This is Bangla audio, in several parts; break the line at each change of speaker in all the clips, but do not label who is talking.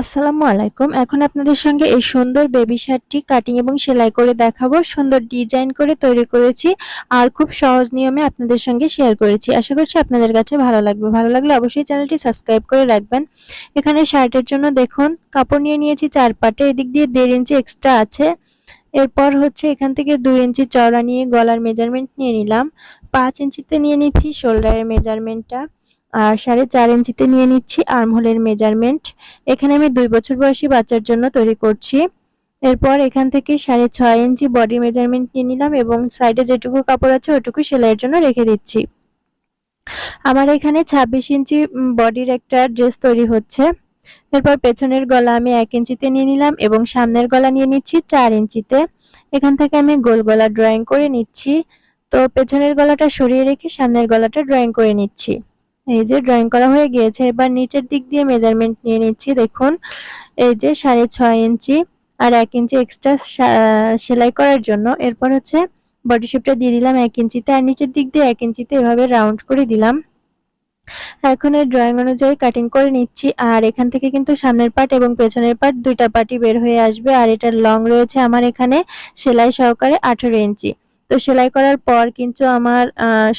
আসসালামু আলাইকুম। এখন আপনাদের সঙ্গে এই সুন্দর বেবি শার্টটি কাটিং এবং সেলাই করে দেখাবো। সুন্দর ডিজাইন করে তৈরি করেছি আর খুব সহজ নিয়মে আপনাদের সঙ্গে শেয়ার করেছি। আশা করছি আপনাদের কাছে ভালো লাগবে। ভালো লাগলে অবশ্যই চ্যানেলটি সাবস্ক্রাইব করে রাখবেন। এখানে শার্টের জন্য দেখুন, কাপড় নিয়ে নিয়েছি চার পাটে। এদিক দিয়ে দেড় ইঞ্চি এক্সট্রা আছে। এরপর হচ্ছে এখান থেকে দুই ইঞ্চি চওড়া নিয়ে গলার মেজারমেন্ট নিয়ে নিলাম। পাঁচ ইঞ্চিতে নিয়ে নিচ্ছি শোল্ডারের মেজারমেন্টটা আর সাড়ে চার ইঞ্চিতে নিয়ে নিচ্ছি আর্মহোলের মেজারমেন্ট এখানে আমি দুই বছর বয়সী বাচ্চার জন্য তৈরি করছি। এরপর এখান থেকে সাড়ে ছয় ইঞ্চি বডি মেজারমেন্ট নিয়ে নিলাম এবং সাইডে যেটুকু কাপড় আছে ওটুকু সেলাইয়ের জন্য রেখে দিচ্ছি। আমার এখানে ছাব্বিশ ইঞ্চি বডির একটা ড্রেস তৈরি হচ্ছে। এরপর পেছনের গলা আমি এক ইঞ্চিতে নিয়ে নিলাম এবং সামনের গলা নিয়ে নিচ্ছি চার ইঞ্চিতে। এখান থেকে আমি গোল গলা ড্রয়িং করে নিচ্ছি। তো পেছনের গলাটা সরিয়ে রেখে সামনের গলাটা ড্রয়িং করে নিচ্ছি। এই যে ড্রয়িং করা হয়ে গিয়েছে, এবার নিচের দিক দিয়ে মেজারমেন্ট নিয়ে নিচ্ছি, দেখুন। এই যে সাড়ে ছয় ইঞ্চি আর এক ইঞ্চি এক্সট্রা সেলাই করার জন্য। এরপর হচ্ছে বডি শেপটা দিয়ে দিলাম এক ইঞ্চিতে আর নিচের দিক দিয়ে এক ইঞ্চিতে এভাবে রাউন্ড করে দিলাম। এখন এই ড্রয়িং অনুযায়ী কাটিং করে নিচ্ছি আর এখান থেকে কিন্তু সামনের পার্ট এবং পেছনের পার্ট দুইটা পার্টই বের হয়ে আসবে আর এটার লং রয়েছে আমার এখানে সেলাই সহকারে আঠেরো ইঞ্চি। তো সেলাই করার পর কিন্তু আমার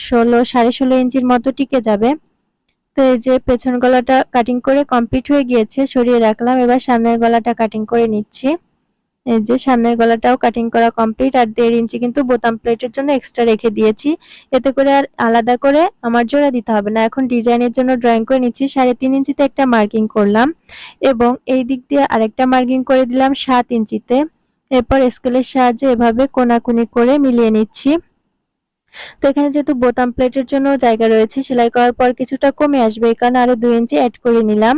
ষোলো, সাড়ে ষোলো ইঞ্চির মতো টিকে যাবে। তো এই যে পেছন গলাটা কাটিং করে কমপ্লিট হয়ে গিয়েছে, সরিয়ে রাখলাম। এবার সামনের গলাটা কাটিং করে নিচ্ছি। এই যে সামনের গলাটাও কাটিং করা কমপ্লিট আর দেড় ইঞ্চি কিন্তু বোতাম প্লেটের জন্য এক্সট্রা রেখে দিয়েছি। এতে করে আর আলাদা করে আমার জোড়া দিতে হবে না। এখন ডিজাইনের জন্য ড্রয়িং করে নিচ্ছি। সাড়ে তিন ইঞ্চিতে একটা মার্কিং করলাম এবং এই দিক দিয়ে আরেকটা মার্কিং করে দিলাম সাত ইঞ্চিতে এরপর স্কেলের সাহায্যে এভাবে কোনাকুনি করে মিলিয়ে নিচ্ছি। তো এখানে যেহেতু বোতাম প্লেটের জন্য জায়গা রয়েছে, সেলাই করার পর কিছুটা কমে আসবে। এই কারণে আরও দুই ইঞ্চি অ্যাড করে নিলাম।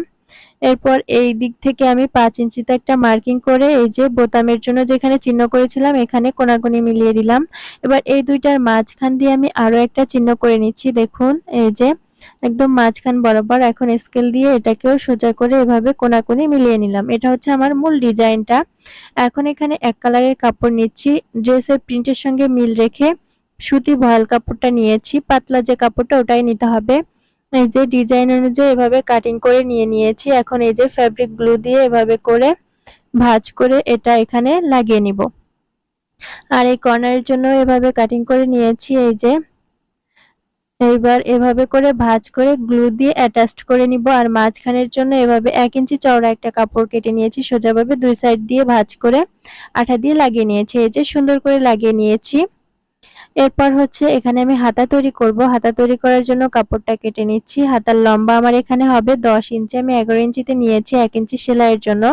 এরপর এই দিক থেকে আমি পাঁচ ইঞ্চিতে একটা মার্কিং করে এই যে বোতামের জন্য যেখানে চিহ্ন করেছিলাম, এখানে কোনাকুনি মিলিয়ে দিলাম। এবার এই দুইটার মাঝখান দিয়ে আমি আরও একটা চিহ্ন করে নিচ্ছি। দেখুন, এই যে একদম মাঝখান বরাবর এখন স্কেল দিয়ে এটাকেও সোজা করে এভাবে কোনাকুনি মিলিয়ে নিলাম। এটা হচ্ছে আমার মূল ডিজাইনটা। এখন এখানে এক কালারের কাপড় নিচ্ছি। ড্রেসের প্রিন্টের সঙ্গে মিল রেখে সুতি ভয়েল কাপড়টা নিয়েছি, পাতলা যে কাপড়টা ওটাই নিতে হবে। এই যে ডিজাইন অনুযায়ী এভাবে কাটিং করে নিয়ে নিয়েছি, এখন এই যে ফ্যাব্রিক গ্লু দিয়ে এভাবে করে ভাজ করে এটা এখানে লাগিয়ে নিব। আর এই কর্নারের জন্য এভাবে কাটিং করে নিয়েছি, এই যে এইবার এভাবে করে ভাঁজ করে গ্লু দিয়ে অ্যাটাচড করে নিব। আর মাঝখানের জন্য এভাবে এক ইঞ্চি চওড়া একটা কাপড় কেটে নিয়েছি, সোজাভাবে দুই সাইড দিয়ে ভাঁজ করে আঠা দিয়ে লাগিয়ে নিয়েছি। এই যে সুন্দর করে লাগিয়ে নিয়েছি। এরপর হচ্ছে এখানে আমি হাতা তৈরি করব। হাতা তৈরি করার জন্য কাপড়টা কেটে নিচ্ছি। হাতার লম্বা আমার এখানে হবে দশ ইঞ্চি। আমি এগারো ইঞ্চিতে নিয়েছি এক ইঞ্চি সেলাইয়ের জন্য।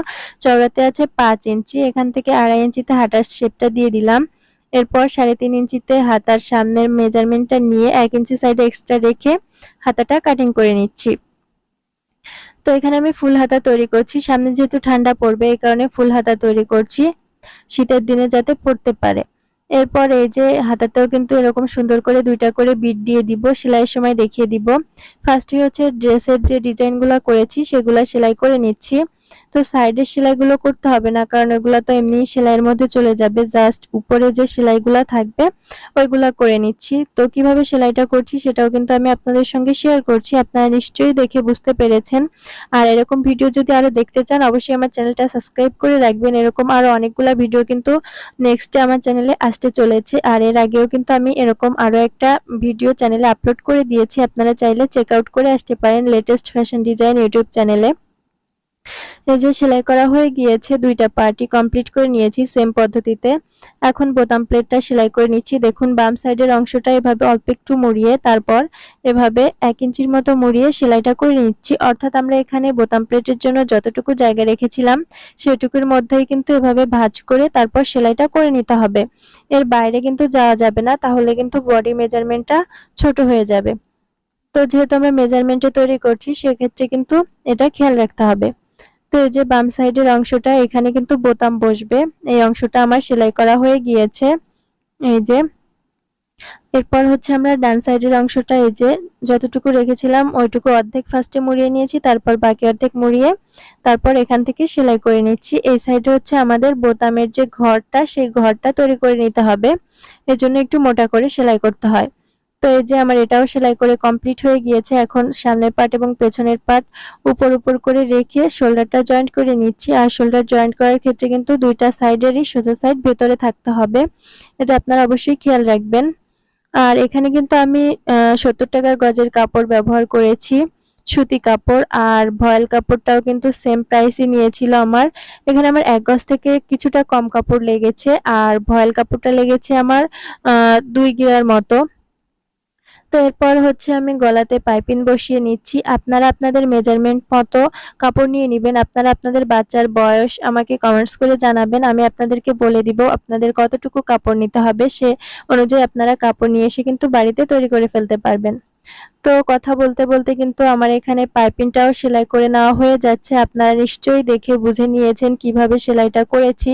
চওড়াতে আছে পাঁচ ইঞ্চি। এখান থেকে আড়াই ইঞ্চিতে হাতার শেপটা দিয়ে দিলাম। এরপর সাড়ে তিন ইঞ্চিতে হাতার সামনের মেজারমেন্টটা নিয়ে এক ইঞ্চি সাইডে এক্সট্রা রেখে হাতাটা কাটিং করে নিচ্ছি। তো এখানে আমি ফুল হাতা তৈরি করছি। সামনে যেহেতু ঠান্ডা পড়বে, এই কারণে ফুল হাতা তৈরি করছি। শীতের দিনে যাতে পড়তে পারে। এরপর এই যে হাতাতেও কিন্তু এরকম সুন্দর করে দুইটা করে বিট দিয়ে দিব, সেলাইয়ের সময় দেখিয়ে দিব। ফার্স্টে হচ্ছে ড্রেসের যে ডিজাইনগুলো করেছি, সেগুলো সেলাই করে নিচ্ছি। তো সাইডের সেলাইগুলো করতে হবে না, কারণ ওগুলো তো এমনি সেলাইয়ের মধ্যে চলে যাবে। জাস্ট উপরে যে সেলাইগুলো থাকবে, ওইগুলা করে নিচ্ছি। তো কীভাবে সেলাইটা করছি সেটাও কিন্তু আমি আপনাদের সঙ্গে শেয়ার করছি, আপনারা নিশ্চয়ই দেখে বুঝতে পেরেছেন। আর এরকম ভিডিও যদি আরও দেখতে চান, অবশ্যই আমার চ্যানেলটা সাবস্ক্রাইব করে রাখবেন। এরকম আরও অনেকগুলো ভিডিও কিন্তু নেক্সটে আমার চ্যানেলে আসতে চলেছে। আর এর আগেও কিন্তু আমি এরকম আরও একটা ভিডিও চ্যানেলে আপলোড করে দিয়েছি। আপনারা চাইলে চেক আউট করে আসতে পারেন লেটেস্ট ফ্যাশন ডিজাইন ইউটিউব চ্যানেলে এই যে সেলাই করা হয়ে গিয়েছে, দুইটা পার্টি কমপ্লিট করে নিয়েছি সেম পদ্ধতিতে। এখন বোতাম প্লেটটা সেলাই করে নিচ্ছি। দেখুন, বাম সাইডের অংশটা এভাবে অল্প একটু মুড়িয়ে, তারপর এভাবে এক ইঞ্চির মতো মুড়িয়ে সেলাইটা করে নিচ্ছি। অর্থাৎ আমরা এখানে বোতাম প্লেটের জন্য যতটুকু জায়গা রেখেছিলাম, সেটুকুর মধ্যেই কিন্তু এভাবে ভাঁজ করে তারপর সেলাইটা করে নিতে হবে। এর বাইরে কিন্তু যাওয়া যাবে না, তাহলে কিন্তু বডি মেজারমেন্টটা ছোট হয়ে যাবে। তো যেহেতু আমরা মেজারমেন্টে তৈরি করছি, সেক্ষেত্রে কিন্তু এটা খেয়াল রাখতে হবে। তো যে বাম সাইডের অংশটা, এখানে কিন্তু বোতাম বসবে। এই অংশটা আমার সেলাই করা হয়ে গিয়েছে। এই যে, এরপর হচ্ছে আমরা ডান সাইডের অংশটা, এই যে যতটুকু রেখেছিলাম ওইটুকু অর্ধেক ফার্স্টে মুড়িয়ে নিয়েছি, তারপর বাকি অর্ধেক মুড়িয়ে তারপর এখান থেকে সেলাই করে নিচ্ছি। এই সাইডে হচ্ছে আমাদের বোতামের যে ঘরটা, সেই ঘরটা তৈরি করে নিতে হবে। এজন্য একটু মোটা করে সেলাই করতে হয়। তো এই যে আমার এটাও সেলাই করে কমপ্লিট হয়ে গিয়েছে। এখন সামনের পার্ট এবং পেছনের পার্ট উপর উপর করে রেখে শোল্ডারটা জয়েন্ট করে নিচ্ছি। আর শোল্ডার জয়েন্ট করার ক্ষেত্রে কিন্তু দুইটা সাইডেরই সোজা সাইড ভেতরে থাকতে হবে। এটা আপনারা অবশ্যই খেয়াল রাখবেন। আর এখানে কিন্তু আমি সত্তর টাকার গজের কাপড় ব্যবহার করেছি, সুতি কাপড়। আর ভয়েল কাপড়টাও কিন্তু সেম প্রাইসই নিয়েছিল আমার। এখানে আমার এক গজ থেকে কিছুটা কম কাপড় লেগেছে। আর ভয়েল কাপড়টা লেগেছে আমার দুই গিরার মতো। তো এরপর হচ্ছে আমি গলাতে পাইপিন বসিয়ে নিচ্ছি। আপনারা আপনাদের মেজারমেন্ট মতো কাপড় নিয়ে নেবেন। আপনারা আপনাদের বাচ্চার বয়স আমাকে কমেন্টস করে জানাবেন। আমি আপনাদেরকে বলে দিব আপনাদের কতটুকু কাপড় নিতে হবে। সে অনুযায়ী আপনারা কাপড় নিয়ে এসে কিন্তু বাড়িতে তৈরি করে ফেলতে পারবেন। তো কথা বলতে বলতে কিন্তু আমার এখানে পাইপিংটাও সেলাই করে নেওয়া হয়ে যাচ্ছে। আপনারা নিশ্চয়ই দেখে বুঝে নিয়েছেন কীভাবে সেলাইটা করেছি।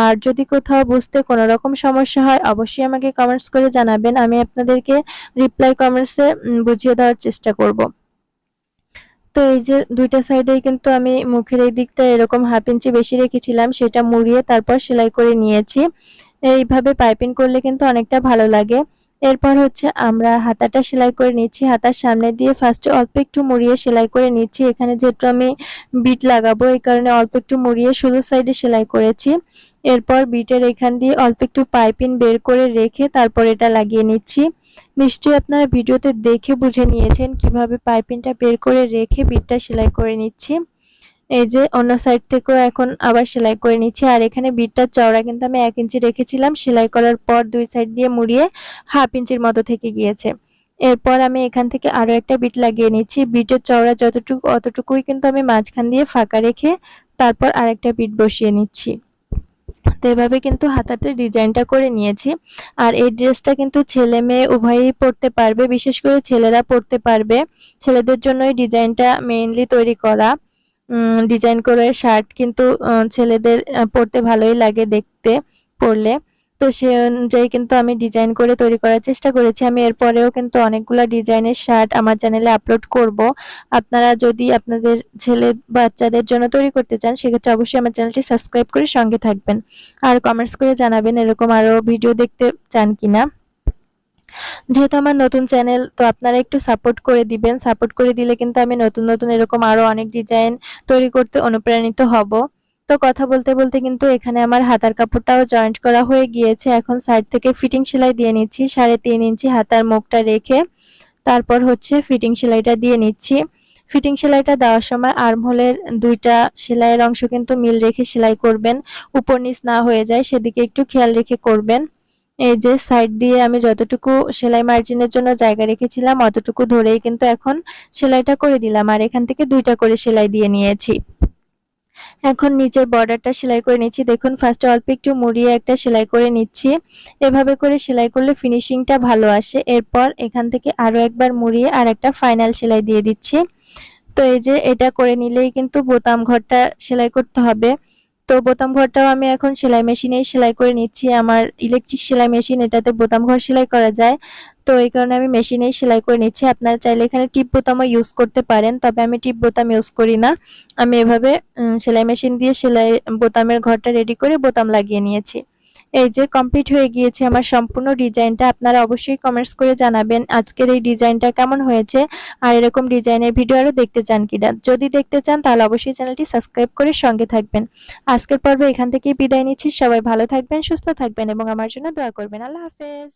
আর যদি কোথাও বুঝতে কোনো রকম সমস্যা হয়, অবশ্যই আমাকে কমেন্টস করে জানাবেন। আমি আপনাদেরকে রিপ্লাই কমেন্টসে বুঝিয়ে দেওয়ার চেষ্টা করব। তো এই যে দুইটা সাইডেই কিন্তু আমি মুখের এই দিকটা এরকম হাফ ইঞ্চি বেশি রেখেছিলাম, সেটা মুড়িয়ে তারপর সেলাই করে নিয়েছি। এইভাবে পাইপিং করলে কিন্তু অনেকটা ভালো লাগে। এরপর হচ্ছে আমরা হাতাটা সেলাই করে নিচ্ছি, হাতার সামনে দিয়ে ফার্স্টে অল্প একটু মুড়িয়ে সেলাই করে নিচ্ছি। এখানে যেহেতু আমি বিট লাগাবো, এই কারণে অল্প একটু মুড়িয়ে সোজা সাইডে সেলাই করেছি। এরপর বিটের এখান দিয়ে অল্প একটু পাইপিন বের করে রেখে তারপর এটা লাগিয়ে নিচ্ছি। নিশ্চয়ই আপনারা ভিডিওতে দেখে বুঝে নিয়েছেন কীভাবে পাইপিনটা বের করে রেখে বিটটা সেলাই করে নিচ্ছি। এই যে অন্য সাইড থেকেও এখন আবার সেলাই করে নিচ্ছি। আর এখানে বিটটার চওড়া কিন্তু আমি এক ইঞ্চি রেখেছিলাম। সেলাই করার পর দুই সাইড দিয়ে মুড়িয়ে হাফ ইঞ্চির মতো থেকে গিয়েছে। এরপর আমি এখান থেকে আরও একটা বিট লাগিয়ে নিচ্ছি। বিটের চওড়া যতটুকু, অতটুকুই কিন্তু আমি মাঝখান দিয়ে ফাঁকা রেখে তারপর আরেকটা বিট বসিয়ে নিচ্ছি। তো এভাবে কিন্তু হাতাতে ডিজাইনটা করে নিয়েছি। আর এই ড্রেসটা কিন্তু ছেলে মেয়ে উভয়ই পরতে পারবে। বিশেষ করে ছেলেরা পরতে পারবে। ছেলেদের জন্য এই ডিজাইনটা মেইনলি তৈরি করা। ডিজাইন করে শার্ট কিন্তু ছেলেদের পরতে ভালোই লাগে দেখতে, পরলে। তো সে অনুযায়ী কিন্তু আমি ডিজাইন করে তৈরি করার চেষ্টা করেছি। আমি এরপরেও কিন্তু অনেকগুলো ডিজাইনের শার্ট আমার চ্যানেলে আপলোড করব। আপনারা যদি আপনাদের ছেলে, বাচ্চাদের জন্য তৈরি করতে চান, সেক্ষেত্রে অবশ্যই আমার চ্যানেলটি সাবস্ক্রাইব করে সঙ্গে থাকবেন। আর কমেন্টস করে জানাবেন এরকম আরও ভিডিও দেখতে চান কিনা। যেহেতু আমার নতুন চ্যানেল তো আপনারা একটু সাপোর্ট করে দিবেন। সাপোর্ট করে দিলে কিন্তু আমি নতুন নতুন এরকম আরও অনেক ডিজাইন তৈরি করতে অনুপ্রাণিত হব। তো কথা বলতে বলতে কিন্তু এখানে আমার হাতার কাপড়টাও জয়েন্ট করা হয়ে গিয়েছে। এখন সাইড থেকে ফিটিং সেলাই দিয়ে নিচ্ছি, সাড়ে তিন ইঞ্চি হাতার মুখটা রেখে। তারপর হচ্ছে ফিটিং সেলাইটা দিয়ে নিচ্ছি। ফিটিং সেলাইটা দেওয়ার সময় আর্মহোলের দুইটা সেলাইয়ের অংশ কিন্তু মিল রেখে সেলাই করবেন। উপর নিচ না হয়ে যায়, সেদিকে একটু খেয়াল রেখে করবেন। এই যে সাইড দিয়ে আমি যতটুকু সেলাই মার্জিনের জন্য জায়গা রেখেছিলাম, অতটুকু ধরেই কিন্তু এখন সেলাইটা করে দিলাম। আর এখান থেকে দুইটা করে সেলাই দিয়ে নিয়েছি। এখন নিচের বর্ডারটা সেলাই করে নিচ্ছি। দেখুন ফার্স্টে অল্প একটু মুড়িয়ে একটা সেলাই করে নিচ্ছি। এভাবে করে সেলাই করলে ফিনিশিংটা ভালো আসে। এরপর এখান থেকে আরও একবার মুড়িয়ে আর একটা ফাইনাল সেলাই দিয়ে দিচ্ছি। তো এই যে এটা করে নিলেই কিন্তু বোতাম ঘরটা সেলাই করতে হবে। তো বোতাম ঘরটাও আমি এখন সেলাই মেশিনেই সেলাই করে নিচ্ছি। আমার ইলেকট্রিক সেলাই মেশিন এটাতে বোতাম ঘর সেলাই করা যায়। তো এই কারণে আমি মেশিনেই সেলাই করে নিচ্ছি। আপনারা চাইলে এখানে টিপ বোতামও ইউজ করতে পারেন, তবে আমি টিপ বোতাম ইউজ করি না। আমি এভাবে সেলাই মেশিন দিয়ে সেলাই, বোতামের ঘরটা রেডি করে বোতাম লাগিয়ে নিয়েছি। এই যে কমপ্লিট হয়ে গিয়েছে আমার সম্পূর্ণ ডিজাইনটা, আপনারা অবশ্যই কমেন্টস করে জানাবেন আজকের এই ডিজাইনটা কেমন হয়েছে আর এরকম ডিজাইনের ভিডিও আরও দেখতে চান কিনা যদি দেখতে চান তাহলে অবশ্যই চ্যানেলটি সাবস্ক্রাইব করে সঙ্গে থাকবেন। আজকের পর্বে এখান থেকে বিদায় নিচ্ছি। সবাই ভালো থাকবেন, সুস্থ থাকবেন এবং আমার জন্য দোয়া করবেন। আল্লাহ হাফেজ।